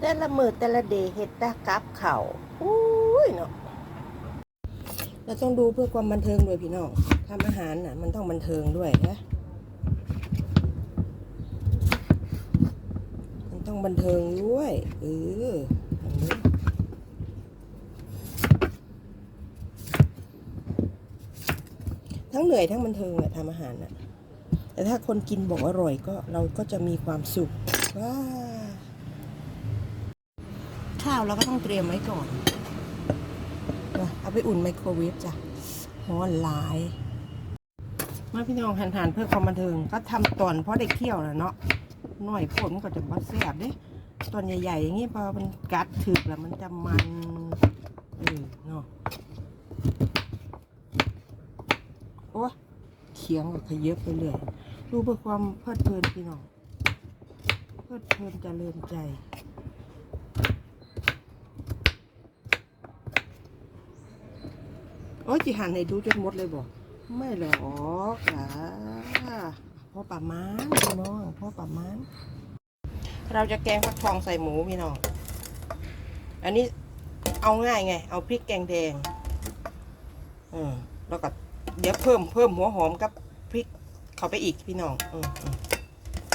แต่ละมือแต่ละเดย์เฮ็ดแตากับเข่าอุ้ยเนาะเราต้องดูเพื่อความบันเทิงด้วยพี่น้องทำอาหารน่ะ มันต้องบันเทิงด้วยนะมันต้องบันเทิงด้วยเอออันนี้ทั้งเหนื่อยทั้งบันเทิงแหละทำอาหารน่ะแต่ถ้าคนกินบอกอร่อยก็เราก็จะมีความสุขว้า ข้าวเราก็ต้องเตรียมไว้ก่อนนะเอาไปอุ่นไมโครเวฟจ้ะร้อนหลายมาพี่น้องหันๆเพื่อความบันเทิงก็ทำตอนเพราะได้เคี่ยวนะเนาะหน่อยผลมันก็จะบัดแซ่บเด้ตอนใหญ่ๆ อย่างนี้พอมันกัดถึกแล้วมันจะมันเออเนาะโอ้เคียงก็ขยับไปเรื่อยดูเพื่อความเพลิดเพลินพี่น้องเพลิดเพลินจเจริญใจ อ้ยจิหันให้ดูจนหมดเลยบอกไม่หรอกอะพ่อป่าม้านพี่น้องพ่อป่าม้านเราจะแกงฟักทองใส่หมูพี่น้อง อันนี้เอาง่ายไง เอาพริกแกงแดง อืมแล้วก็เดี๋ยวเพิ่มเพิ่มหัวหอมกับพริกเข้าไปอีกพี่น้อง อืมอืม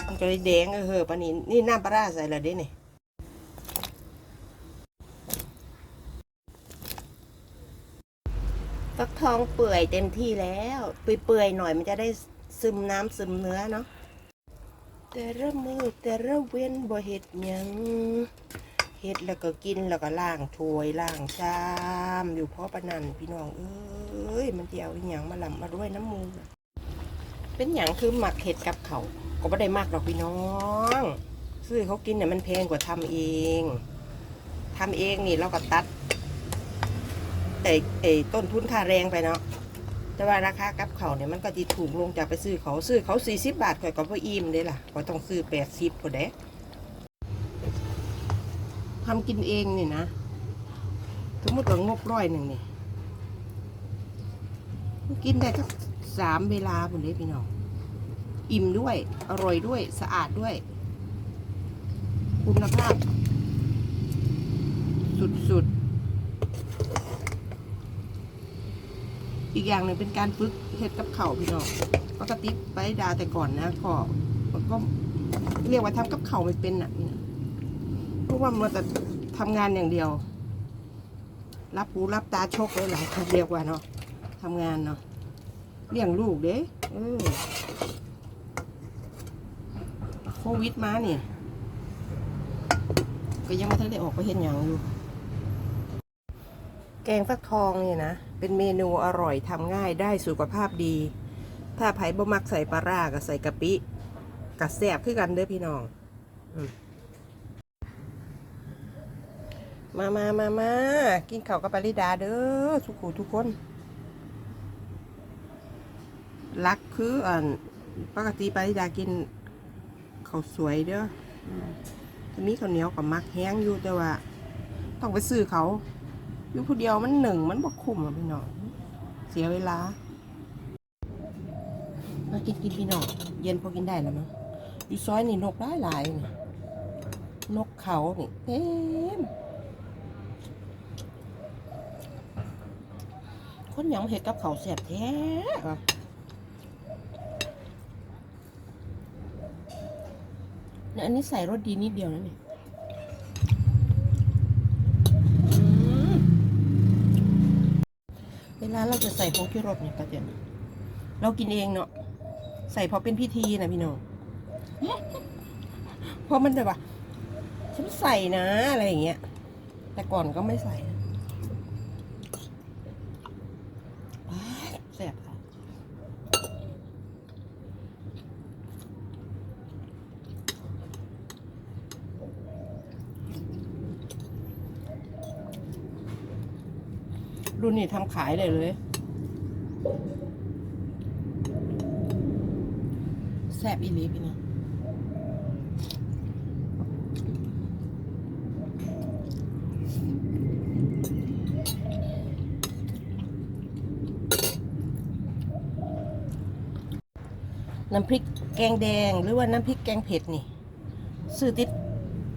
มันก็เลยแดงเออเฮอปานนี้นี่น้ำปลาร้าใส่ละเด้เนี่ย ฟักทองเปื่อยเต็มที่แล้วเปื่อยๆหน่อยมันจะได้ซึมน้ำซึมเนื้อเนาะแต่ละมือแต่ละเว้นบ่เห็ดหยังเห็ดแล้วก็กินแล้วก็ล้างถ้วยล้างชามอยู่เพราะปะนันพี่น้องเอ้ยมันจะเอาอหย่างมาลำมาด้วยน้ำมูกเป็นอย่างคือหมักเห็ดกับเขาก็ไม่ได้มากหรอกพี่น้องซื้อเขากินเนี่ยมันแพงกว่าทำเองทำเองนี่เราก็ตัด ไอ้ไอ้ต้นทุนค่าแรงไปเนาะแต่ว่าราคากับเขาเนี่ยมันก็จะถูกลงจากไปซื้อเขาซื้อเขาสี่สิบบาทข่อยก็พ่อิ่มเด้ล่ะข่อต้องซื้อแปดสิบพอเด้ทำกินเองนี่นะสมมติว่างบร้อยหนึ่งนี่กินได้ทั้งสามเวลาหมดเลยพี่น้องอิ่มด้วย อร่อยด้วยสะอาดด้วย คุณภาพ สุดๆ อีกอย่างหนึ่งเป็นการฝึกเฮ็ดกับเข่าพี่น้องปกติไปดาแต่ก่อนนะก็มันก็เรียกว่าทำกับเข่าไม่เป็นอะนี่นะเพราะว่ามันแต่ทำงานอย่างเดียว รับหูรับตาชกเลยหลายคนเรียกว่าเนาะทำงานเนาะเลี้ยงลูกเด้เออโควิดมาเนี่ยก็ยังไม่ทันได้ออกไปเห็นอย่างอยู่ แกงฟักทองนี่นะ เป็นเมนูอร่อยทำง่ายได้สุขภาพดี ถ้าไผ่บ่มักใส่ปลาร่าก็ใส่กะปิกะแซบคือกันเด้อพี่น้องอมมามามามากินข้าวกับปาริดาเด้อสุขุทุกคน รักคืออ่านปกติปาริดากินข้าวสวยเด้ออืมจะมีข้าวเหนียวกับมักแห้งอยู่แต่ว่า ต้องไปซื้อเขา อยู่ผู้เดียวมันหนึ่งมันบ่คุ้มอะพี่น้องเสียเวลา มากินกินพี่น้องเย็นพอกินได้แล้วมั้งอยู่ซอยนี่นกหลายหลายนี่นกเขานี่เต็มคนยังเห็ดกับเขาแสบแท้เนี่ยอันนี้ใส่รสดีนิดเดียวนะนี่เวลาเราจะใส่ผงชูรสเนี่ยก็จะเรากินเองเนาะใส่พอเป็นพิธีนะพี่น้องเพราะมันแบบว่าฉันใส่นะอะไรอย่างเงี้ย แต่ก่อนก็ไม่ใส่นะอ้ายแสบค่ะ รุ่นนี้ทำขายได้เลยแซ่บอีลีพี่น้องน้ำพริกแกงแดงหรือว่าน้ำพริกแกงเผ็ดนี่ ซื้อติด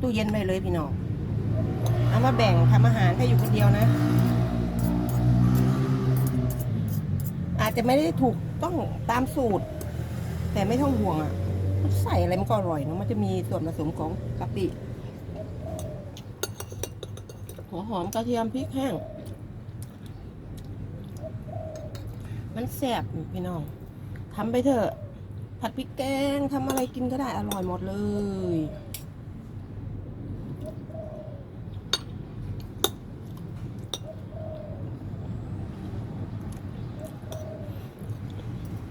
ตู้เย็นไปเลยพี่น้อง เอามาแบ่งทำอาหารถ้าอยู่คนเดียวนะ จะไม่ได้ถูกต้องตามสูตร แต่ไม่ต้องห่วงอะใส่อะไรมันก็อร่อยเนอะมันจะมีส่วนผสมของกะปิหัวหอมกระเทียมพริกแห้ง มันแซ่บพี่น้องทำไปเถอะ ผัดพริกแกงทำอะไรกินก็ได้อร่อยหมดเลย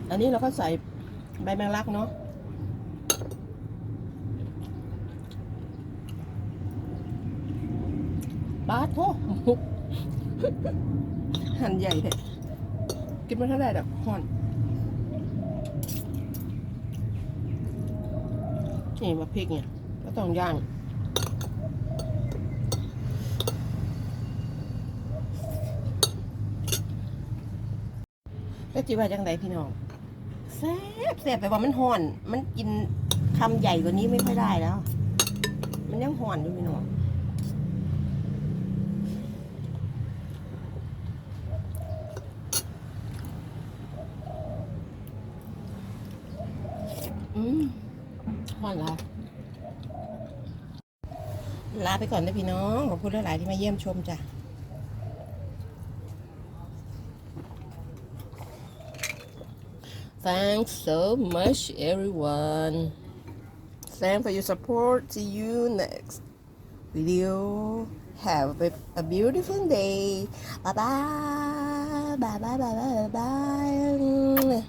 อันนี้เราก็ใส่ใบแมงลักเนาะบาทโทหั่นใหญ่เลยกินไม่เท่าไหร่ดอกห่อนนี่มาพริกเนี่ยก็ต้องย่างก็จีว่าจังไดพี่น้อง แซ่บแซ่บไปว่ามันห่อน มันกินคำใหญ่กว่านี้ไม่ค่อยได้แล้ว มันยังห่อนอยู่พี่น้องอืมห่อนแล้วลาไปก่อนนะพี่น้อง ขอบคุณหลาย ๆ ที่มาเยี่ยมชมจ้ะ Thanks so much, everyone. Thanks for your support. See you next video. Have a, a beautiful day. Bye bye. Bye bye bye bye bye bye.